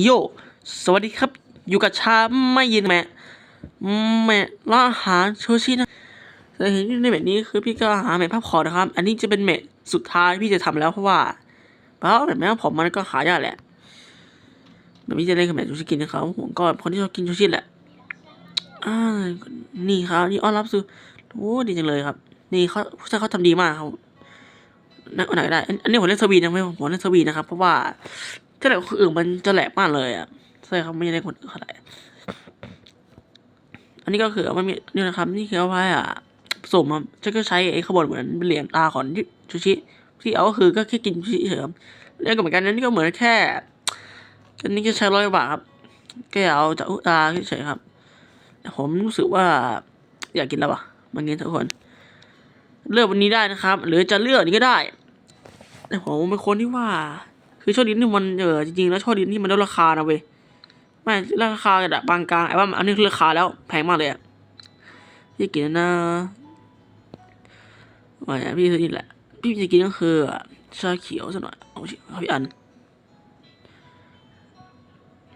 โย สวัสดีครับ อยู่กับชาไม่ยินแม่แม่ร้านอาหารโชชินะแต่เห็นในแบบนี้คือพี่ก็หาแม่ภาพขอนะครับ อันนี้จะเป็นเมทสุดท้ายพี่จะทำแล้วเพราะว่า เพราะแบบแม่ผมมันก็หายากแหละเดี๋ยวพี่จะเล่นกับแม่โชชิกินนะครับผมก็คนที่ชอบกินโชชิแหละอ่านี่ครับนี่อ้อนรับสู่โอ้ดีจังเลยครับ นี่เขาผู้ชายเขาทำดีมากครับนั่นอันไหนก็ได้อันอันนี้ผมเล่นสวีนะไม่ผมเล่นสวีนะครับ เพราะว่า ถ้าแต่คนอื่นมันจะแหลกมากเลยอะใช่ครับไม่ได้คนอื่นเท่าไหร่อันนี้ก็คือมันมีนี่นะครับ นี่คือเอาไว้อะสมครับจะก็ใช้ไอ้ขบวนเหมือนเป็นเหรียญตาของชูชิ ที่เอาก็คือก็แค่กินชูชิเฉยๆครับเล่นกับเหมือนกันนะนี่ก็เหมือนแค่อันนี้ก็ใช้ร้อยบาทครับแค่เอาจากอุตาเฉยครับผมรู้สึกว่าอยากกินแล้วอะมันกินทุกคน เลือกวันนี้ได้นะครับ หรือจะเลือกอันนี้ก็ได้ แต่ผมเป็นคนที่ว่า คือช่อดินนี่มันเออจริงๆแล้วช่อดินนี่มันลดราคานะเว้ยไม่ราคาระดับปานกลางไอ้ว่าอันนี้คือราคาแล้วแพงมากเลยอะพี่กินนะว่าอย่างพี่ซื้อนี่แหละ พี่จะกินก็คือชาเขียวสักหน่อยเอาสิเอาพี่อัน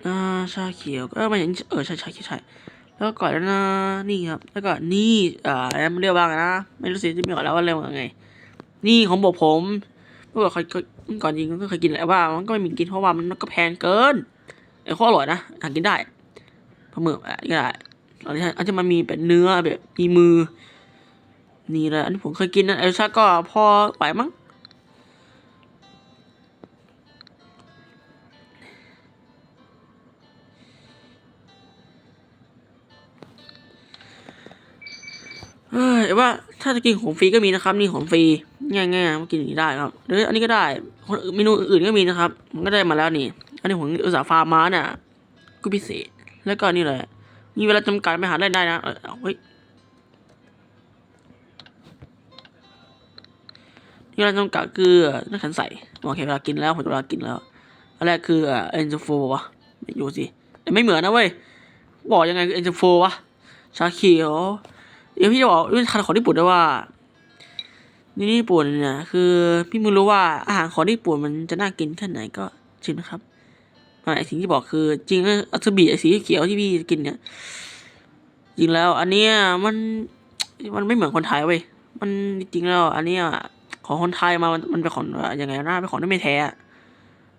อ่าชาเขียวก็ไม่เห็นเออใช่ใช่ใช่ใช่แล้วก่อนแล้วนะนี่ครับ แล้วก็นี่อ่าไมันเรียกว่าไงนะ ไม่รู้สิจะม่ออกแล้วว่าเรียกว่าไง นี่ของบอกผม เมื่อก่อนเคยก่อนจริงก็เคยกินแหละว่า มันก็ไม่มีกินเพราะว่ามันก็แพงเกินไอ้ข้ออร่อยนะหากินได้ปลาหมึกอะไรก็ได้อันนี้อันจะมันมีแบบเนื้อแบบมีมือ นี่แหละอันนี้ผมเคยกินนะไอ้ชาก็พอไหวมั้งเฮ้ยว่า ถ้าจะกินของฟรีก็มีนะครับนี่ของฟรีง่ายๆมากินอย่างนี้ได้ครับหรืออันนี้ก็ได้คนเมนูอื่นก็มีนะครับ มันก็ได้มาแล้วนี่อันนี้ผมอุตสาห์ฟาร์มมาเนี่ยก็พิเศษแล้วก็นี่เลยมีเวลาจำกัดไม่หาได้ได้นะเออเฮ้ยมีเวลาจำกัดคือนักขันใสโอเคเวลากินแล้วผมเวลากินแล้วอันแรกคือเอ็นจูโฟวะไม่อยู่สิแต่ไม่เหมือนนะเว้ยบอกยังไงคือเอ็นจูโฟวะชาเขียว เดี๋ยวพี่จะบอกเรื่องทานของญี่ปุ่นด้วยว่านี่ญี่ปุ่นเนี่ยคือ พี่มึงรู้ว่าอาหารของญี่ปุ่นมันจะน่ากินแค่ไหนก็ชิมนะครับอ่าไอสิ่งที่บอกคือ จริงอัตบีไอสีเขียวที่พี่กินเนี่ยจริงแล้ว อันเนี้ยมันมันไม่เหมือนคนไทยเว้ยมันจริงแล้ว อันเนี้ยของคนไทยมามันมันเป็นของยังไงนะเป็นของที่ไม่แท้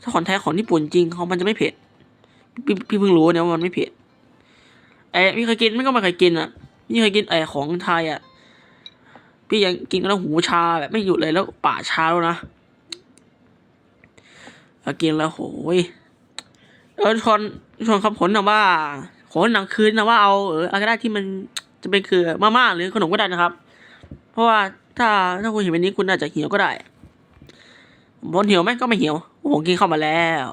ถ้าของแท้ของญี่ปุ่นจริงของมันจะไม่เผ็ดพี่พี่เพิ่งรู้เนี่ยว่ามันไม่เผ็ดไอพี่เคยกินไม่ก็ไม่เคยกินอะ พี่เคยกินไอของไทยอะ พี่ยังกินแล้วหูชาแบบไม่หยุดเลยแล้วป่าชาแล้วนะกินแล้วโหยเออชอนชอนคำผลนะว่าขอหนังคืนนะว่าเอาเอออะไรก็ได้ที่มันจะเป็นคือมาม่าหรือขนมก็ได้นะครับ เพราะว่าถ้าถ้าคุณเห็นแบบนี้คุณอาจจะเหี่ยวก็ได้บนเหี่ยวไหมก็ไม่เหี่ยวผมกินเข้ามาแล้ว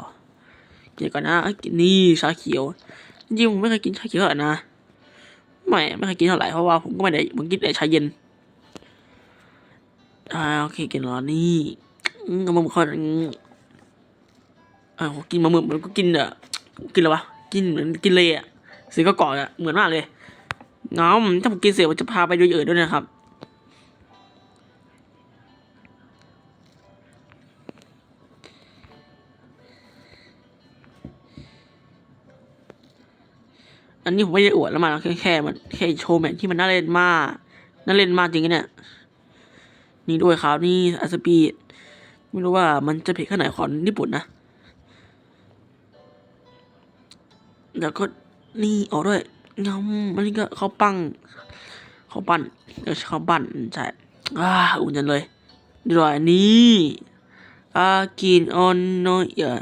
กินก่อนนะกินนี่ชาเขียวจริงผมไม่เคยกินชาเขียวอะนะ ไม่ไม่เคยกินเท่าไหร่เพราะว่าผมก็ไม่ได้ผมกินแต่ชาเย็นอ่าโอเคกินแล้วนี่อืมมาหมึกเขาอืมอ่ากินมาหมึกมันก็กินอะกินอะไรวะกินเหมือนกินเลยอะสีก็เกาะอะเหมือนมากเลยงอมถ้าผมกินเสร็จผมจะพาไปดูอย่างอื่นด้วยนะครับ อันนี้ผมไม่ได้อวดแล้วมันแค่แค่มันแค่โชว์แมทที่มันน่าเล่นมากน่าเล่นมากจริงๆเนี่ยนี่ด้วยครับนี่อาสปีดไม่รู้ว่ามันจะเผ็ดแค่ไหนของญี่ปุ่นนะ แล้วก็นี่ออกด้วยงอมอันก็เขาปังเขาปั้นเออเขาปั้นใช่อ่าอุ่นจังเลยด้วยนี่อากินออนโนยา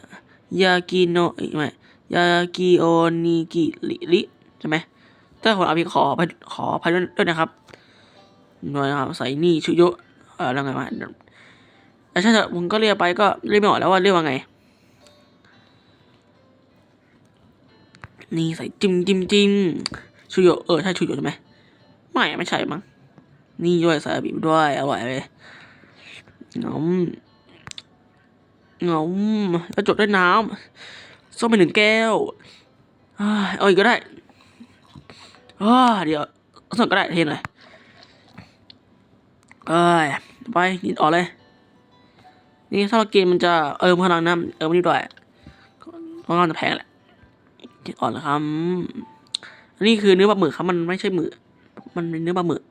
ยากิโนไม่ยากิโอนิกิริริ ใช่ไหมถ้าคนเอาพี่ขอขออภัยด้วยนะครับหน่อยนะครับใส่นี่ชุโยะเออแล้วไงวะแต่ใช่เถอะผมก็เรียกไปก็เรียกไม่ออกแล้วว่าเรียกว่าไง นี่ใส่จิ้มจิ้มจิ้มชุโยเออใช่ชุโยใช่ไหมไม่ไม่ใช่มั้งนี่ด้วยใส่บีบด้วยอร่อยเลยงอมงอมแล้วจดด้วยน้ำส้มไปหนึ่งแก้วอ่าเอาอีกก็ได้ อ่าเดี๋ยวส้มก็ได้เทหน่อยเอ้ยไปนิดออกเลย นี่ถ้าเรากินมันจะเอิมพลังน้ำเอิมนิดด้วยเพราะมันจะแพงแหละเห็ดอ่อนเหรอครับอันนี้คือเนื้อปลาหมึกครับมันไม่ใช่หมึกมันเป็นเนื้อปลาหมึก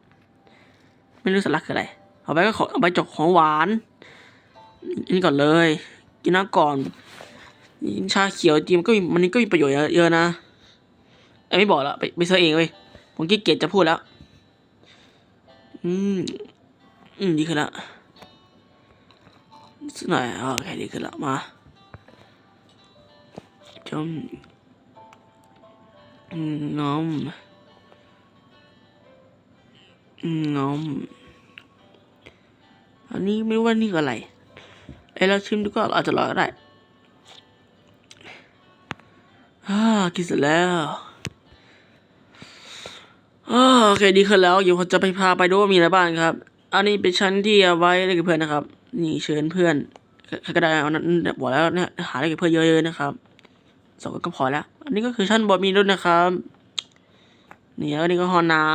ไม่รู้สาระคืออะไรเอาไปก็ขอเอาไปจกของหวานนนี้ก่อนเลย กินน้ำก่อนชาเขียวจริงมันก็มีมันก็มีประโยชน์เยอะนะไอ้ไม่บอกล้วไปไปเสิร์ชเองเว้ย ผมขี้เกียจจะพูดแล้ว อืม อืม ดีขึ้นแล้วสักหน่อยโอเคดีขึ้นแล้วมาจมอืมงอมอืมงอมอันนี้ไม่รู้ว่านี่ออะไรไอ้เราชิมดูก็อาจจะรอก็ได้อ่ากินเสร็จแล้ว โอเคดีขึ้นแล้วเดี๋ยวผมจะไปพาไปดูว่ามีอะไรบ้างครับ อันนี้เป็นชั้นที่เอาไว้เล่นกับเพื่อนนะครับ นี่เชิญเพื่อนใครก็ได้เอานั้นบอกแล้วเนี่ยหาเล่นกับเพื่อนเยอะๆนะครับสองก็พอแล้ว อันนี้ก็คือชั้นบนมีด้วยนะครับ นี่แล้วนนี้ก็ห้องน้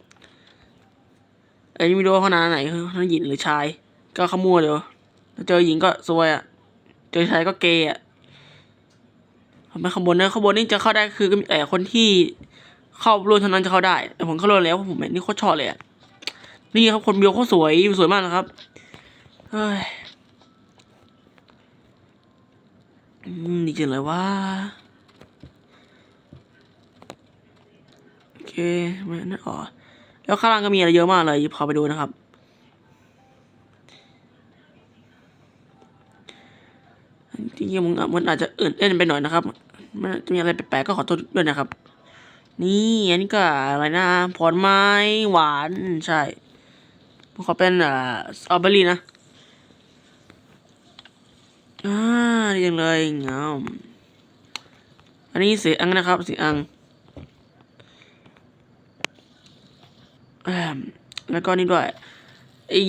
ำเอ้ยไม่รู้ว่าห้องน้ำไหนคือห้องหญิงหรือชาย ก็ขโมยเดี๋ยวเจอหญิงก็ซวยอะ เจอชายก็เกย์อะผมไปขางบวนนะขางบวนนี่จะเข้าได้คือก็มีแต่คนที่ เข้าร่วมเท่านั้นจะเข้าได้ แต่ผมเข้าร่วมแล้วผมเห็นนี่โคตรชอบเลยอะนี่ครับคนเบียวโคตรสวยสวยมากนะครับเฮ้ยอืมดีจังเลยว่าโอเคไม่นั่นอ๋อแล้วข้างล่างก็มีอะไรเยอะมากเลยพาไปดูนะครับจริงๆมันมันอาจจะอื่นเต้นไปหน่อยนะครับมันจะมีอะไรแปลกๆก็ขอโทษด้วยนะครับ นี่อันนี้ก็อะไรนะผลไม้หวานใช่ผมขอเป็นอ่าสตรอเบอรี่นะอ่าดีจังเลยงามอันนี้สีอังนะครับสีอังแล้วก็นี่ด้วย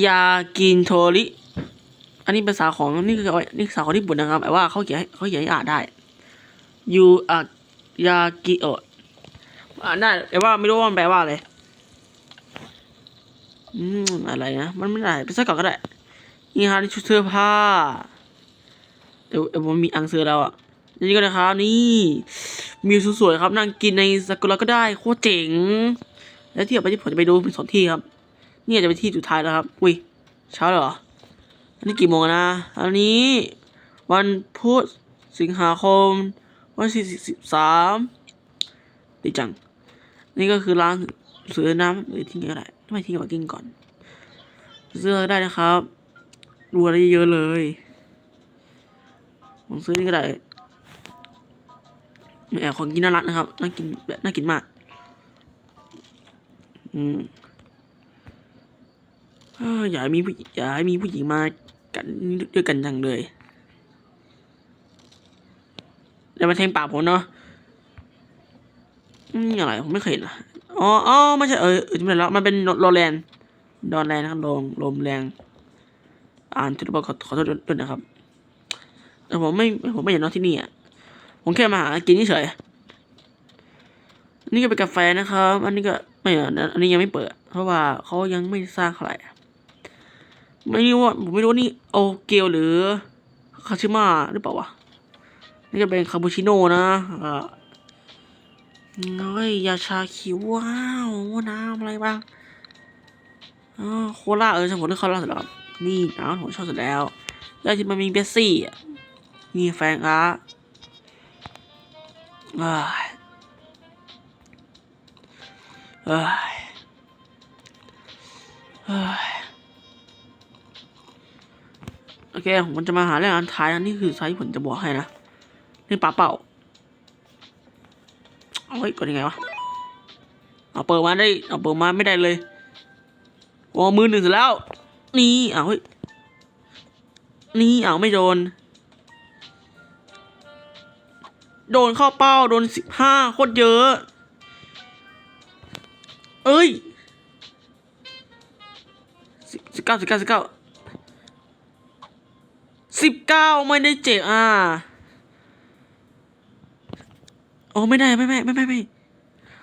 ยากินโทริอันนี้ภาษาของนี่คือนี่ภาษาของญี่ปุ่นนะครับแต่ว่าเขาเขียนเขาเขียนให้อ่านได้ยูอะยากิโอ อ่านได้แต่ว่าไม่รู้ว่ามันแปลว่าอะไรอืมอะไรนะมันไม่ได้ไปสักก่อนก็ได้นี่ฮะนี่ชุดเสื้อผ้าเดี๋ยวเดี๋ยวผมมีอังเสือแล้วอะนี่ก็นะครับนี่มีสวยๆครับนั่งกินในซากุระก็ได้โคตรเจ๋ง แล้วที่ต่อไปที่ผมจะไปดูเป็นสองที่ครับนี่จะเป็นที่สุดท้ายแล้วครับ อุ้ยเช้าเหรออันนี้กี่โมงนะอันนี้ วันพุธสิงหาคมวันที่สิบสามดีจัง นี่ก็คือร้านซื้อน้ำหรือทิ้งก็ได้ไม่ทิ้งก็ทิ้งก่อน ซื้อได้นะครับดูอะไรเยอะเลยผมซื้อนี่ก็ได้แอบของกินน่ารักนะครับน่ากินแบบน่ากินมากอืมอยากให้มีผู้อยากให้มีผู้หญิงมากันด้วยกันจังเลยแล้วมาแทงปากผมเนาะ อืมอะไรผมไม่เคยเห็นอ๋ออ๋อไม่ใช่เอออจำได้แล้วมันเป็นโรแลนดอนแลนด์นะครับลมลมแรง อ่านจุดบอกขอขอโทษด้วยนะครับแต่ผมไม่ผมไม่เห็นน้องที่นี่อะผมแค่มาหากินเฉยนี่ก็เป็นกาแฟนะครับ อันนี้ก็ไม่อะอันนี้ยังไม่เปิด เพราะว่าเขายังไม่สร้างเท่าไหร่ไม่รู้ว่าผมไม่รู้ว่านี่โอเกียวหรือคาชิมะหรือเปล่าวะนี่ก็เป็นคาปูชิโน่นะ อ่าน้อยยาชาเขียวว้าวน้ำอะไรบ้างอ๋อโคลาเออฉันผมเลือกโคลาเสร็จแล้วครับนี่น้ำผมชอบเสร็จแล้วแล้วที่มันมีเบสซี่อะนี่แฟงอาร์อ้ยเอ้ยเอ้ยโอเคผมจะมาหาเรื่องอันท้ายอันนี้คือไซส์ผมจะบอกให้นะนี่ปลาเป่า เอาไว้ยกดยังไงวะเอาเปิดมาได้เอาเปิดมาไม่ได้เลยโอ้มือหนึ่งเสร็จแล้ว นี่เอาเฮ้ยนี่เอาไม่โดน โดนเข้าเป้าโดนสิบห้าโคตรเยอะ เอ้ยสิบเก้าสิบเก้าสิบเก้าสิบเก้าไม่ได้เจ็บอะ โอ้ไม่ได้ไม่ไม่ไม่ไม่ไม่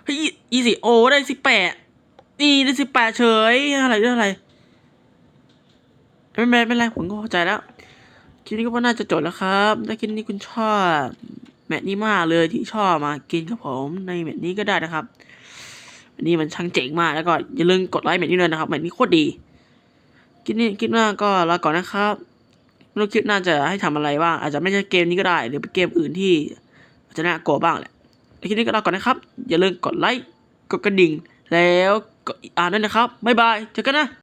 เฮ้ยยี่สิโอได้สิบแปดนี่ได้สิบแปดเฉยอะไรเรื่องอะไรไม่เป็นไม่เป็นไรผมก็เข้าใจแล้วคลิปนี้ก็น่าจะจบแล้วครับถ้าคลิปนี้คุณชอบแมตช์นี้มากเลยที่ชอบมากินกับผมในแมตช์นี้ก็ได้นะครับอันนี้มันช่างเจ๋งมากแล้วก็อย่าลืมกดไลค์แมตช์นี้เลยนะครับแมตช์นี้โคตรดีคลิปนี้คลิปหน้าก็ลาก่อนนะครับไม่รู้คลิปหน้าจะให้ทำอะไรบ้างอาจจะไม่ใช่เกมนี้ก็ได้ หรือเป็นเกมอื่นที่อาจจะน่ากลัวบ้างแหละ ในคลิปนี้ก็ลาก่อนนะครับ อย่าลืมกดไลค์ กดกระดิ่ง แล้วก็อ่านด้วยนะครับ บ๊ายบาย เจอกันนะ